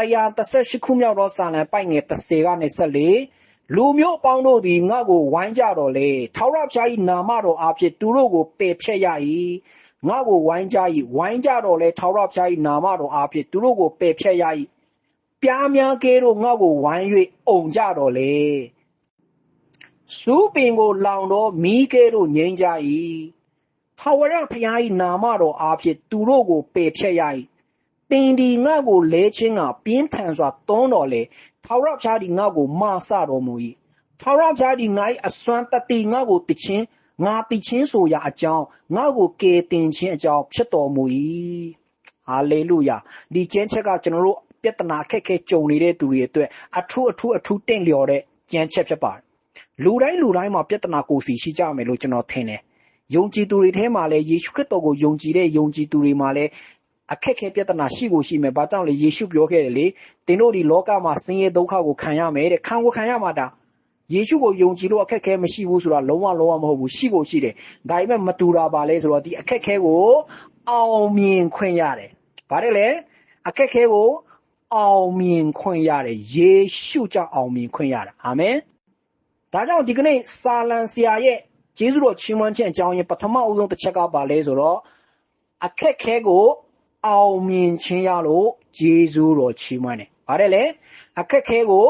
138ခုမြောက်သောစာလံပိုက်ငယ်30ကနေ14လူမျိုးအပေါင်းတို့သည်ငါ့ကိုဝိုင်းကြတော်လေထာဝရဘုရား၏နာမတော်အားဖြင့်သူတို့ကိုပယ်ဖျက်ရ၏ငါ့ကိုဝိုင်းကြ၏ဝိုင်းကြတော်လေထာဝရဘုရား၏နာမတော်အားဖြင့်သူတို့ကိုပယ်ဖျက်ရ၏ပြားများကဲတို့ငါ့ကိုဝိုင်း၍အုံကြတော်လေစူးပင်ကိုလောင်တော့မီးကဲတို့ငိမ့်ကြ၏ထာဝရဘုရား၏နာမတော်အားဖြင့်သူတို့ကိုပယ်ဖျက်ရ၏ တင်ဒီငါ့ကိုလဲချင်းကပြင်းထန်စွာတွန်းတော်လေထာဝရဘုရားသည်ငါ့ကိုမဆတော်မူ၏ထာဝရဘုရားသည်ငါ၏အစွမ်းတတိငါ့ကိုတခြင်းငါတခြင်းဆိုရာအကြောင်းငါ့ကိုကယ်တင်ခြင်းအကြောင်းဖြစ်တော်မူ၏ဟာလေလုယာဒီကျမ်းချက်ကကျွန်တော်တို့ပြဿနာအခက်အခဲကြုံနေတဲ့သူတွေအတွက်အထူးအထူးအထူးတင့်လျော်တဲ့ကျမ်းချက်ဖြစ်ပါတယ်လူတိုင်းလူတိုင်းမှာပြဿနာကိုယ်စီရှိကြမယ်လို့ကျွန်တော်ထင်တယ်ယုံကြည်သူတွေထဲမှာလည်းယေရှုခရစ်တော်ကိုယုံကြည်တဲ့ယုံကြည်သူတွေမှာလည်း အခက်အခဲပြဿနာရှိကိုရှိမယ်။ဘာကြောင့်လဲယေရှုပြောခဲ့တယ်လေ။သင်တို့ဒီလောကမှာဆင်းရဲဒုက္ခကိုခံရမယ်တဲ့။ခံကိုခံရမှာဒါ။ယေရှုကိုယုံကြည်လို့အခက်အခဲမရှိဘူးဆိုတာလုံးဝလုံးဝမဟုတ်ဘူး။ရှိကိုရှိတယ်။ဒါပေမဲ့မတူတာပါလဲဆိုတော့ဒီအခက်အခဲကိုအောင်မြင်ခွင့်ရတယ်။ဗါတယ်လေ။အခက်အခဲကိုအောင်မြင်ခွင့်ရတယ်။ယေရှုကြောင့်အောင်မြင်ခွင့်ရတယ်။အာမင်။ဒါကြောင့်ဒီကနေ့စာလံဆရာရဲ့ကျေးဇူးတော်ချီးမွမ်းခြင်းအကြောင်းရင်းပထမအဦးဆုံးတစ်ချက်ကပါလဲဆိုတော့အခက်ခဲကို အောင်မြင်ခြင်းရလို့ဂျေဇူးတော်ချီးမွမ်းတယ်။ဗါတယ်လေအခက်ခဲကို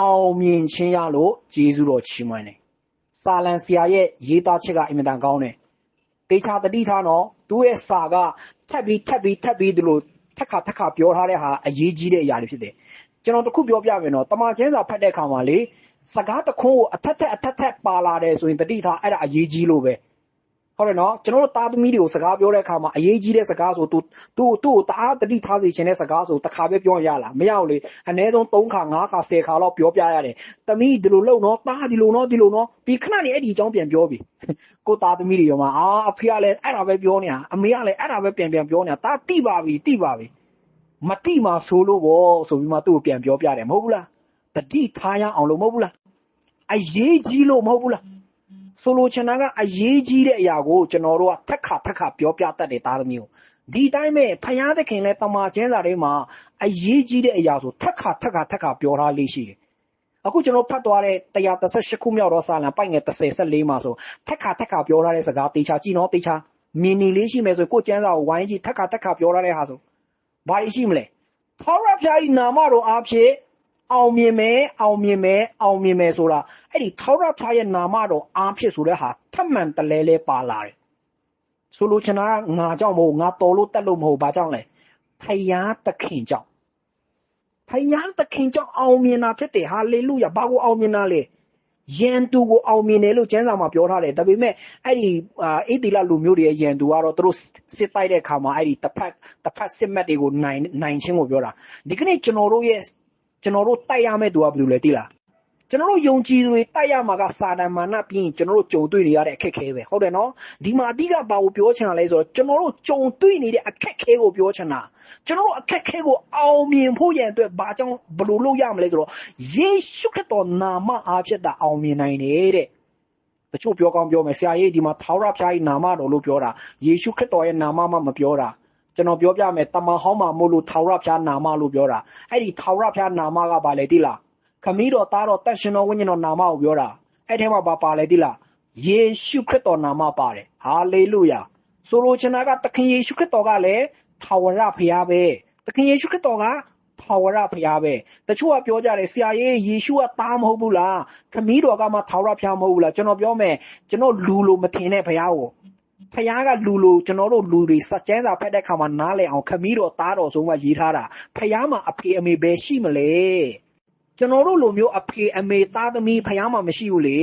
အောင်မြင်ခြင်းရလို့ဂျေဇူးတော်ချီးမွမ်းတယ်။စာလံဆရာရဲ့ရေးသားချက်ကအင်မတန်ကောင်းတယ်။တေချာတတိထားနော်သူ့ရဲ့စာကထပ်ပြီးထပ်ပြီးထပ်ပြီးဒီလိုထက်ခါထက်ခါပြောထားတဲ့ဟာအရေးကြီးတဲ့အရာတွေဖြစ်တယ်။ကျွန်တော်တခုပြောပြမယ်နော်။တမန်ကျမ်းစာဖတ်တဲ့အခါမှာလေစကားတခွန်းကိုအထက်ထက်အထက်ထက်ပါလာတယ်ဆိုရင်တတိထားအဲ့ဒါအရေးကြီးလို့ပဲ။ ဟုတ်တယ်နော်ကျွန်တော်တို့သားသမီးတွေကိုစကားပြောတဲ့အခါမှာအရေးကြီးတဲ့စကားဆိုသူသူ့သူ့ကိုတအားတတိထားစေချင်တဲ့စကားဆိုတစ်ခါပဲပြောရလားမရဘူးလေအနည်းဆုံး3ခါ5ခါ10ခါလောက်ပြောပြရတယ်သမီးဒီလိုလုပ်နော်သားဒီလိုနော်ဒီလိုနော်ဒီခဏနေအဲ့ဒီအကြောင်းပြန်ပြောပြီကိုသားသမီးတွေရောမှာအာအဖေကလည်းအဲ့ဒါပဲပြောနေတာအမေကလည်းအဲ့ဒါပဲပြန်ပြန်ပြောနေတာသားတိပါပြီတိပါပြီမတိမှဆိုလို့ဗောဆိုပြီးမှသူ့ကိုပြန်ပြောပြတယ်မဟုတ်ဘူးလားတတိထားရအောင်လို့မဟုတ်ဘူးလားအရေးကြီးလို့မဟုတ်ဘူးလား ဆိုလိုချင်တာကအရေးကြီးတဲ့အရာကိုကျွန်တော်တို့ကထက်ခါထက်ခါပြောပြတတ်တယ်သားသမီးကိုဒီတိုင်းပဲဖယားသခင်လည်းတမန်ကျမ်းစာထဲမှာအရေးကြီးတဲ့အရာဆိုထက်ခါထက်ခါထက်ခါပြောထားလေးရှိတယ်အခုကျွန်တော်ဖတ်သွားတဲ့138ခုမြောက်သောစာလံပိုက်ငယ်34မှာဆိုထက်ခါထက်ခါပြောထားတဲ့စကားတေချာကြည့်နော်တေချာမြင်နေလေးရှိမယ်ဆိုကိုကျမ်းစာကိုဝိုင်းကြည့်ထက်ခါထက်ခါပြောထားတဲ့ဟာဆိုဘာရှိမလဲသောရဖျားဤနာမတော်အားဖြင့် အောင်မြင်မယ်အောင်မြင်မယ်အောင်မြင်မယ်ဆိုတာအဲ့ဒီထာဝရဘုရားရဲ့နာမတော်အားဖြင့်ဆိုတဲ့ဟာထပ်မံတလဲလဲပါလာတယ်ဆိုလိုချင်တာကငါကြောင့်မဟုတ်ငါတော်လို့တက်လို့မဟုတ်ဘာကြောင့်လဲဖယားသခင်ကြောင့်ဖယားသခင်ကြောင့်အောင်မြင်တာဖြစ်တယ်ဟာလေလုယာဘာကိုအောင်မြင်တာလဲယန်တူကိုအောင်မြင်တယ်လို့ကျမ်းစာမှာပြောထားတယ်ဒါပေမဲ့အဲ့ဒီအေဒီလာလူမျိုးတွေရဲ့ယန်တူကတော့သူတို့စစ်တိုက်တဲ့အခါမှာအဲ့ဒီတစ်ဖက်တစ်ဖက်စစ်မှတ်တွေကိုနိုင်နိုင်ချင်းကိုပြောတာဒီကနေ့ကျွန်တော်တို့ရဲ့ ကျွန်တော်တို့တိုက်ရမယ့်သူကဘယ်လိုလဲသိလားကျွန်တော်တို့ယုံကြည်သူတွေတိုက်ရမှာကစာတန်မာနပြီးရင်ကျွန်တော်တို့ကြုံတွေ့နေရတဲ့အခက်အခဲပဲဟုတ်တယ်နော်ဒီမှာအဓိကဘာကိုပြောချင်တာလဲဆိုတော့ကျွန်တော်တို့ကြုံတွေ့နေတဲ့အခက်အခဲကိုပြောချင်တာကျွန်တော်တို့အခက်အခဲကိုအောင်မြင်ဖို့ရန်အတွက်ဘာကြောင့်ဘယ်လိုလုပ်ရမလဲဆိုတော့ယေရှုခရစ်တော်နာမအားဖြင့်တာအောင်မြင်နိုင်တယ်တဲ့တချို့ပြောကောင်းပြောမယ်ဆရာကြီးဒီမှာထာဝရဘုရားရဲ့နာမတော်လို့ပြောတာယေရှုခရစ်တော်ရဲ့နာမမှမပြောတာ ကျွန်တော်ပြောပြမယ်တမန်ဟောင်းမှာမို့လို့ထာဝရဘုရားနာမလို့ပြောတာအဲ့ဒီထာဝရဘုရားနာမကဘာလဲတိလားခမည်းတော်သားတော်တန်ရှင်တော်ဝိညာဉ်တော်နာမကိုပြောတာအဲ့ထဲမှာဘာပါလဲတိလားယေရှုခရစ်တော်နာမပါတယ်ဟာလေလုယာဆိုလိုချင်တာကသခင်ယေရှုခရစ်တော်ကလည်းထာဝရဘုရားပဲသခင်ယေရှုခရစ်တော်ကထာဝရဘုရားပဲတချို့ကပြောကြတယ်ဆရာကြီးယေရှုကသားမဟုတ်ဘူးလားခမည်းတော်ကမှထာဝရဘုရားမဟုတ်ဘူးလားကျွန်တော်ပြောမယ်ကျွန်တော်လူလိုမထင်တဲ့ဘုရားကို ဖះကလူလူကျွန်တော်တို့လူတွေစကြမ်းစာဖက်တဲ့ခါမှာနားလည်အောင်ခမီးတော်သားတော်ဆုံးမရေးထားတာဖះမှာအဖေအမေပဲရှိမလဲကျွန်တော်တို့လိုမျိုးအဖေအမေသားသမီးဖះမှာမရှိဘူးလေ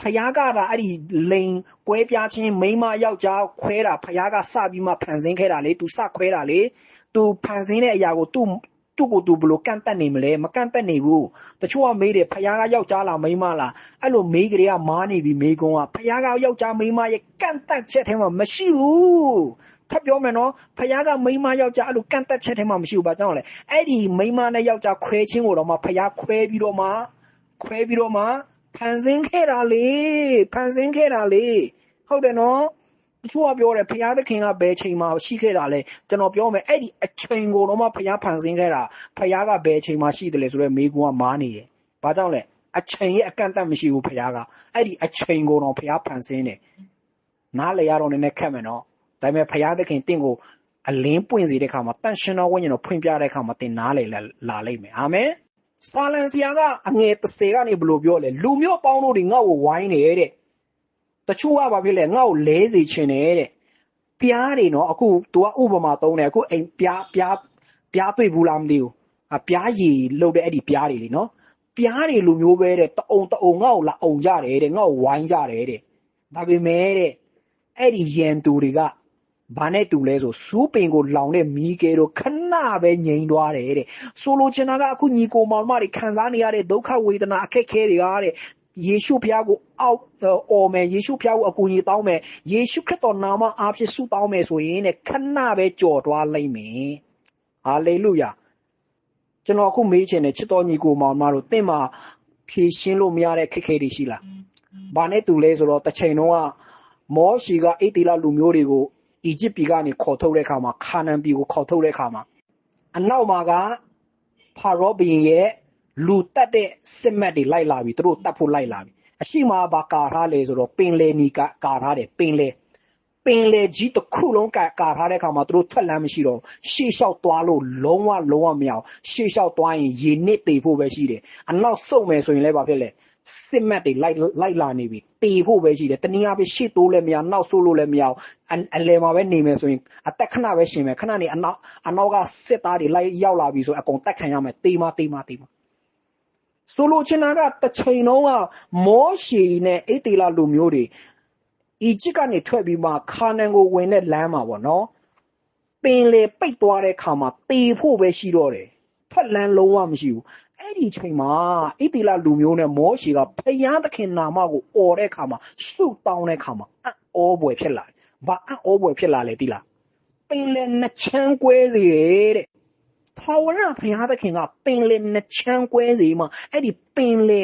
ဖះကတာအဲ့ဒီလိန်ကွဲပြားခြင်းမိမယောက်ျားခွဲတာဖះကစပြီးမှဖန်ဆင်းခဲ့တာလေသူစခွဲတာလေသူဖန်ဆင်းတဲ့အရာကိုသူ့ သူ့ကိုသူဘလို့ကန့်တက်နေမလဲမကန့်တက်နေဘူးတချို့ကမေးတယ်ဖခင်ကယောက်ျားလားမိန်းမလားအဲ့လိုမေးကြတွေကမားနေပြီမေးကုန်းကဖခင်ကယောက်ျားမိန်းမရဲ့ကန့်တက်ချက်ထဲမှာမရှိဘူးထပ်ပြောမယ်နော်ဖခင်ကမိန်းမယောက်ျားအဲ့လိုကန့်တက်ချက်ထဲမှာမရှိဘူးဘာကြောင့်လဲအဲ့ဒီမိန်းမနဲ့ယောက်ျားခွဲချင်းကိုတော့မှဖခင်ခွဲပြီးတော့မှခွဲပြီးတော့မှဖန်ဆင်းခဲ့တာလေဖန်ဆင်းခဲ့တာလေဟုတ်တယ်နော် တချို့ကပြောတယ်ဖျားသခင်ကဘယ်ချိန်မှာရှိခဲ့တာလဲကျွန်တော်ပြောမယ်အဲ့ဒီအချိန်ကိုတော့မှဖျားဖန်ဆင်းခဲ့တာဖျားကဘယ်ချိန်မှာရှိတယ်လဲဆိုတော့မိကွန်းကမားနေတယ်ဘာကြောင့်လဲအချိန်ရဲ့အကန့်အသတ်မရှိဘူးဖျားကအဲ့ဒီအချိန်ကိုတော့ဖျားဖန်ဆင်းတယ်နားလေရတော့နည်းနည်းခက်မယ်နော်ဒါပေမဲ့ဖျားသခင်တင့်ကိုအလင်းပွင့်စေတဲ့ခါမှာတန်ရှင်တော်ဝိညာဉ်တော်ဖွင့်ပြတဲ့ခါမှာတင်နားလေလာလာလိမ့်မယ်အာမင်ဆာလန်ဆီယာကအငယ်30ကနေဘယ်လိုပြောလဲလူမျိုးပေါင်းတို့တွေငါ့ကိုဝိုင်းနေတဲ့ တချို့ကဘာဖြစ်လဲငါ့ကိုလဲစေချင်တယ်တဲ့ပြားတွေနော်အခု तू ကဥပမာသုံးတယ်အခုအိမ်ပြားပြားပြားတွေ့ဘူးလားမသိဘူးအပြားရည်လှုပ်တဲ့အဲ့ဒီပြားတွေလေနော်ပြားတွေလူမျိုးပဲတဲ့တအုံတအုံငါ့ကိုလာအုံကြတယ်တဲ့ငါ့ကိုဝိုင်းကြတယ်တဲ့ဒါပေမဲ့တဲ့အဲ့ဒီရန်သူတွေကဘာနဲ့တူလဲဆိုစူးပင်ကိုလောင်တဲ့မီးကဲတော့ခဏပဲငြိမ်သွားတယ်တဲ့ဆိုလိုချင်တာကအခုညီကိုမောင်မတွေခံစားနေရတဲ့ဒုက္ခဝေဒနာအခက်အခဲတွေကတဲ့ ယေရှုဖျားကိုအောက်အော်မယ်ယေရှုဖျားကိုအကူအညီတောင်းမယ်ယေရှုခရစ်တော်နာမအားဖြင့်ဆုတောင်းမယ်ဆိုရင်တဲ့ခဏပဲကြော်သွားလိမ့်မယ်ဟာလေလုယာကျွန်တော်အခုမေးချင်တယ်ချစ်တော်ညီကိုမောင်မတို့တင့်မှာဖြည့်ရှင်းလို့မရတဲ့ခက်ခဲတွေရှိလားဘာနဲ့တူလဲဆိုတော့တစ်ချိန်တော့မောရှီကအိတ်တီလာလူမျိုးတွေကိုအီဂျစ်ပြည်ကနေခေါ်ထုတ်တဲ့အခါမှာခါနန်ပြည်ကိုခေါ်ထုတ်တဲ့အခါမှာအနောက်မှာကဖာရောဘီရဲ့ လူတက်တဲ့စစ်မက်တွေလိုက်လာပြီသူတို့တတ်ဖို့လိုက်လာပြီအရှိမဘာကာထားလဲဆိုတော့ပင်လေနီကကာထားတယ်ပင်လေပင်လေကြီးတစ်ခုလုံးကာကာထားတဲ့အခါမှာသူတို့ထွက်လမ်းမရှိတော့ရှေ့လျှောက်သွားလို့လုံးဝလုံးဝမရအောင်ရှေ့လျှောက်သွားရင်ရေနစ်တေဖို့ပဲရှိတယ်အနောက်စုပ်မယ်ဆိုရင်လည်းဘာဖြစ်လဲစစ်မက်တွေလိုက်လိုက်လာနေပြီတေဖို့ပဲရှိတယ်တနည်းအားဖြင့်ရှေ့တိုးလည်းမရနောက်ဆိုးလို့လည်းမရအောင်အလယ်မှာပဲနေမယ်ဆိုရင်အသက်ခဏပဲရှင်မယ်ခဏနေအနောက်အနောက်ကစစ်သားတွေလိုက်ရောက်လာပြီဆိုအကုန်တက်ခံရမယ်တေးမတေးမတေးမ ဆိုလိုချင်တာကတစ်ချိန်လုံးကမောရှေနဲ့အိတေလာလူမျိုးတွေအီဂျစ်ကနေထွက်ပြီးမှခါနန်ကိုဝင်တဲ့လမ်းမှာပေါ့နော်ပင်လေပိတ်သွားတဲ့ခါမှာတေဖို့ပဲရှိတော့တယ်ဖက်လန်းလုံးဝမရှိဘူးအဲ့ဒီချိန်မှာဣတိလလူမျိုးနဲ့မောရှေကဖယားသခင်နာမကိုអော်တဲ့ခါမှာစုတောင်းတဲ့ခါမှာအံ့ဩပွေဖြစ်လာတယ်။ဘာအံ့ဩပွေဖြစ်လာလဲတိလား။ပင်လေနှစ်ချမ်းကွဲစေတယ်တဲ့။ ထာဝရဘုရားသခင်ကပင်လေနှစ်ချမ်းကွဲစေမှာအဲ့ဒီပင်လေ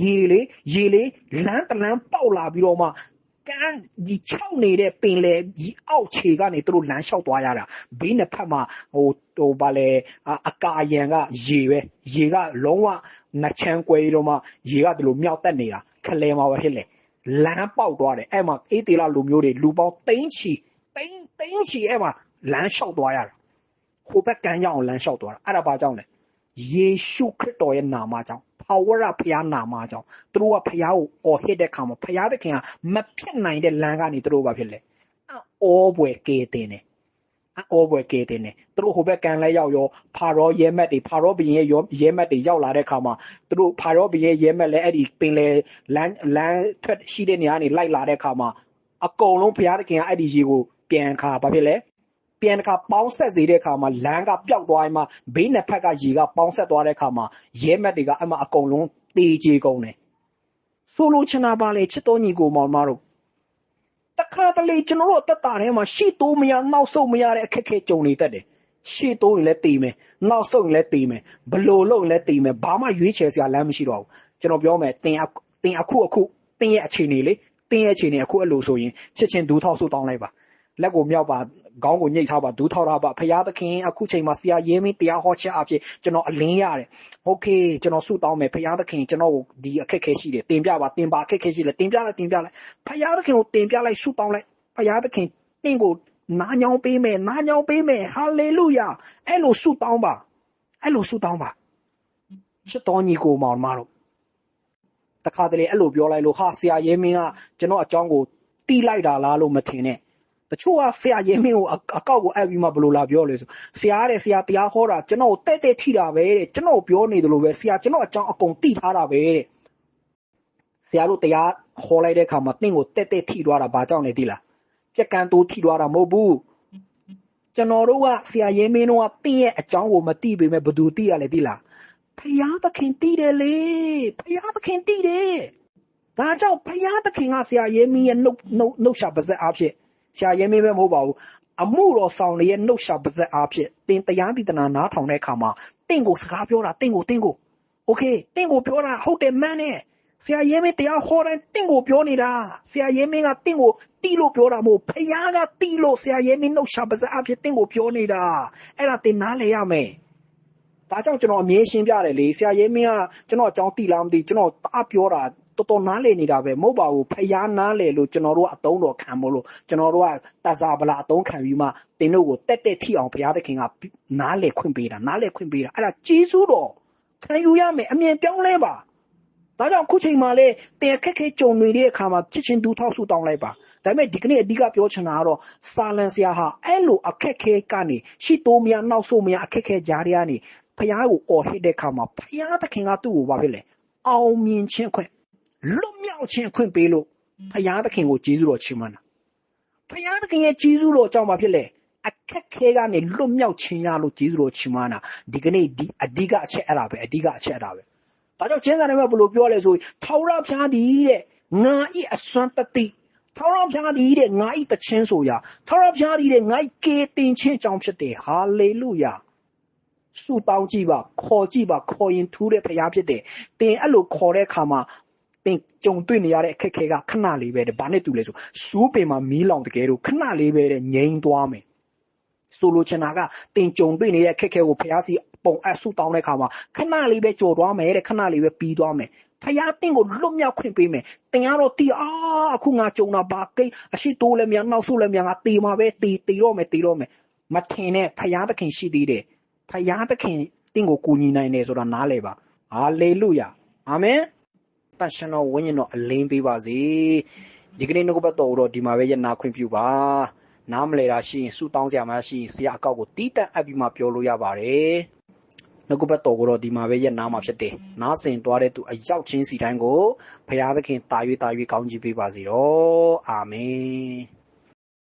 ရေလေရေလေလမ်းတလမ်းပေါက်လာပြီးတော့မှကန်းဒီချောက်နေတဲ့ပင်လေဒီအောက်ခြေကနေသူတို့လမ်းလျှောက်သွားရတာဘေးနှစ်ဖက်မှာဟိုဟိုဗာလေအကာအယံကရေပဲရေကလုံးဝနှချမ်းကွဲတော့မှရေကဒီလိုမြောက်တက်နေတာခလဲမှာပဲဖြစ်လေလမ်းပေါက်သွားတယ်အဲ့မှာအေးတေလာလူမျိုးတွေလူပေါင်းသိန်းချီသိန်းသိန်းချီအဲ့မှာလမ်းလျှောက်သွားရတာ ဟိုဘက်ကမ်းရောက်အောင်လမ်းလျှောက်သွားတာအဲ့ဒါဘာကြောင့်လဲယေရှုခရစ်တော်ရဲ့နာမကြောင့်ထာဝရဘုရားနာမကြောင့်သူတို့ကဘုရားကိုအော်ဟစ်တဲ့ခါမှာဘုရားသခင်ကမဖြစ်နိုင်တဲ့လမ်းကနေသူတို့ဘာဖြစ်လဲအောဘွယ်ကေတင်တယ်အောဘွယ်ကေတင်တယ်သူတို့ဟိုဘက်ကန်လဲရောက်ရောဖာရောရဲမက်တွေဖာရောဘရင်ရဲ့ရဲမက်တွေရောက်လာတဲ့ခါမှာသူတို့ဖာရောဘရင်ရဲမက်လဲအဲ့ဒီပင်လေလမ်းလမ်းထွက်ရှိတဲ့နေရာကနေလိုက်လာတဲ့ခါမှာအကုန်လုံးဘုရားသခင်ကအဲ့ဒီရေကိုပြန်ခါဘာဖြစ်လဲ ပြန်တစ်ခါပေါင်းဆက်စေတဲ့အခါမှာလမ်းကပျောက်သွားရင်မှဘေးနှစ်ဖက်ကရေကပေါင်းဆက်သွားတဲ့အခါမှာရဲမက်တွေကအမှအကုန်လုံးတေးကြေကုန်တယ်ဆိုလိုချင်တာပါလေချစ်တော်ညီကိုမောင်မတို့တခါတလေကျွန်တော်တို့အသက်တာထဲမှာရှေ့တိုးမရနောက်ဆုတ်မရတဲ့အခက်အခဲကြုံနေတတ်တယ်ရှေ့တိုးရင်လည်းတေးမယ်နောက်ဆုတ်ရင်လည်းတေးမယ်ဘလို့လို့ရင်လည်းတေးမယ်ဘာမှရွေးချယ်စရာလမ်းမရှိတော့ဘူးကျွန်တော်ပြောမယ်တင်တင်အခုအခုတင်ရဲ့အခြေအနေလေတင်ရဲ့အခြေအနေအခုအဲ့လိုဆိုရင်ချစ်ချင်းဒူးထောက်ဆုတောင်းလိုက်ပါလက်ကိုမြောက်ပါ ခေါင်းကိုညှိထားပါဒူးထောက်ထားပါဖရာသခင်အခုချိန်မှာဆရာရဲမင်းတရားဟောချက်အဖြစ်ကျွန်တော်အလင်းရတယ်โอเคကျွန်တော်ဆုတောင်းမယ်ဖရာသခင်ကျွန်တော်ကိုဒီအခက်ခဲရှိတယ်တင်ပြပါတင်ပါအခက်ခဲရှိလဲတင်ပြလိုက်တင်ပြလိုက်ဖရာသခင်ကိုတင်ပြလိုက်ဆုတောင်းလိုက်ဖရာသခင်တင့်ကိုနားညောင်းပေးမယ်နားညောင်းပေးမယ်ဟာလေလုယာအဲ့လိုဆုတောင်းပါအဲ့လိုဆုတောင်းပါချစ်တော်ညီကိုမောင်မတို့တခါတလေအဲ့လိုပြောလိုက်လို့ဟာဆရာရဲမင်းကကျွန်တော်အကြောင်းကိုတီးလိုက်တာလားလို့မထင်နဲ့ တချို့ကဆရာရဲမင်းကိုအကောက်ကိုအပ်ပြီးမှဘယ်လိုလာပြောလဲဆိုဆရာတဲ့ဆရာတရားဟောတာကျွန်တော်တဲ့တဲ့ထိတာပဲတဲ့ကျွန်တော်ပြောနေတယ်လို့ပဲဆရာကျွန်တော်အကြောင်းအကုန်တိထားတာပဲတဲ့ဆရာတို့တရားဟောလိုက်တဲ့အခါမှာတင့်ကိုတဲ့တဲ့ထိသွားတာဘာကြောင့်လဲသိလားကြက်ကန်တိုးထိသွားတာမဟုတ်ဘူးကျွန်တော်တို့ကဆရာရဲမင်းတို့ကတင့်ရဲ့အကြောင်းကိုမသိပေမဲ့ဘယ်သူသိရလဲသိလားဖယားသခင်သိတယ်လေဖယားသခင်သိတယ်ဒါကြောင့်ဖယားသခင်ကဆရာရဲမင်းရဲ့နှုတ်နှုတ်နှုတ်ရှာပါဇက်အားဖြင့်ဆ ရာရဲမင်းပဲမဟုတ်ပါဘူးအမှုတော်ဆောင်ရဲ့နှုတ်ရှာပါဇက်အားဖြင့်တင်တရားဒီတနာနားထောင်တဲ့အခါမှာတင့်ကိုစကားပြောတာတင့်ကိုတင့်ကိုโอเคတင့်ကိုပြောတာဟုတ်တယ်မှန်တယ် ဆရာရဲမင်းတရားဟောတိုင်းတင့်ကိုပြောနေတာဆရာရဲမင်းကတင့်ကိုတီးလို့ပြောတာမဟုတ်ဖယားကတီးလို့ဆရာရဲမင်းနှုတ်ရှာပါစအဖြစ်တင့်ကိုပြောနေတာအဲ့ဒါတင်နားလဲရမယ်ဒါကြောင့်ကျွန်တော်အမြင်ရှင်းပြတယ်လေဆရာရဲမင်းကကျွန်တော်အကြောင်းတီးလားမသိကျွန်တော်တားပြောတာ တော်တော်နားလေနေတာပဲမဟုတ်ပါဘူးဖယားနားလေလို့ကျွန်တော်တို့ကအတုံးတော်ခံမို့လို့ကျွန်တော်တို့ကတဇာဗလာအတုံးခံပြီးမှတင်တို့ကိုတက်တက်ထိအောင်ဘုရားသခင်ကနားလေခွင့်ပေးတာနားလေခွင့်ပေးတာအဲ့ဒါကျေးဇူးတော်ခံယူရမယ်အမြင်ပြောင်းလဲပါဒါကြောင့်ခုချိန်မှာလေတင်အခက်ခဲကြုံနေတဲ့အခါမှာချစ်ချင်းဒူးထောက်ဆူတောင်းလိုက်ပါဒါပေမဲ့ဒီကနေ့အဓိကပြောချင်တာကတော့စာလန်ဆရာဟာအဲ့လိုအခက်ခဲကနေရှိတိုးမရနောက်ဆိုးမရအခက်ခဲကြားရကနေဖះကိုអော်ဟစ်တဲ့အခါမှာဖះသခင်ကသူ့ကိုဘာဖြစ်လဲအောင်မြင်ခြင်းခွင့် လွတ်မြောက်ခြင်းခွင့်ပေးလို့ဖះသခင်ကိုကျေးဇူးတော်ချီးမွမ်းတာဖះသခင်ရဲ့ကျေးဇူးတော်ကြောင့်ဘာဖြစ်လဲအခက်ခဲကနေလွတ်မြောက်ခြင်းရလို့ကျေးဇူးတော်ချီးမွမ်းတာဒီကနေ့ဒီအဓိကအချက်အဲ့ဒါပဲအဓိကအချက်အဲ့ဒါပဲ။ဒါကြောင့်ကျမ်းစာထဲမှာဘယ်လိုပြောလဲဆိုရင်ထောက်ရဖျားသည်တဲ့ငါဤအစွမ်းတတိထောက်ရဖျားသည်တဲ့ငါဤတခြင်းဆိုရာထောက်ရဖျားသည်တဲ့ငါဤကေတင်ခြင်းကြောင့်ဖြစ်တယ်ဟာလေလုယာ။ဆုတောင်းကြည့်ပါခေါ်ကြည့်ပါခေါ်ရင်ထူးတဲ့ဖရားဖြစ်တယ်။တင်အဲ့လိုခေါ်တဲ့အခါမှာ တင်ကြုံတွေ့နေရတဲ့အခက်အခဲကခဏလေးပဲတဲ့။ဘာနဲ့တူလဲဆိုစူးပင်မှာမီးလောင်တကယ်တော့ခဏလေးပဲတဲ့ငြိမ်းသွားမယ်။ဆိုလိုချင်တာကတင်ကြုံတွေ့နေတဲ့အခက်အခဲကိုဖျားစီပုံအပ်ဆုတောင်းတဲ့အခါမှာခဏလေးပဲကြော်သွားမယ်တဲ့ခဏလေးပဲပြီးသွားမယ်ဖျားတင်ကိုလွတ်မြောက်ခွင့်ပေးမယ်တင်ကတော့တီအာအခုငါကြုံတာပါကိတ်အရှိတိုးလည်းမြန်နောက်ဆုလည်းမြန်ငါတီမှာပဲတီတီတော့မယ်တီတော့မယ်မထင်နဲ့ဖျားသခင်ရှိသေးတယ်ဖျားသခင်တင်ကိုကူညီနိုင်တယ်ဆိုတာနားလည်ပါဟာလေလုယာအာမင် တန်ရှင်တော်ဝိညာဉ်တော်အလင်းပေးပါစေဒီကနေ့နှုတ်ကပတ်တော်ကိုတော့ဒီမှာပဲရနာခွင့်ပြုပါနားမလဲတာရှိရင်ဆုတောင်းစရာမရှိရင်ဆရာအကောက်ကိုတီးတန့်အပ်ပြီးမှပြောလို့ရပါတယ်နှုတ်ကပတ်တော်ကိုတော့ဒီမှာပဲရနာမှာဖြစ်တယ်နားဆင်သွားတဲ့သူအရောက်ချင်းစီတိုင်းကိုဘုရားသခင်တာ၍တာ၍ကောင်းချီးပေးပါစေတော့အာမင်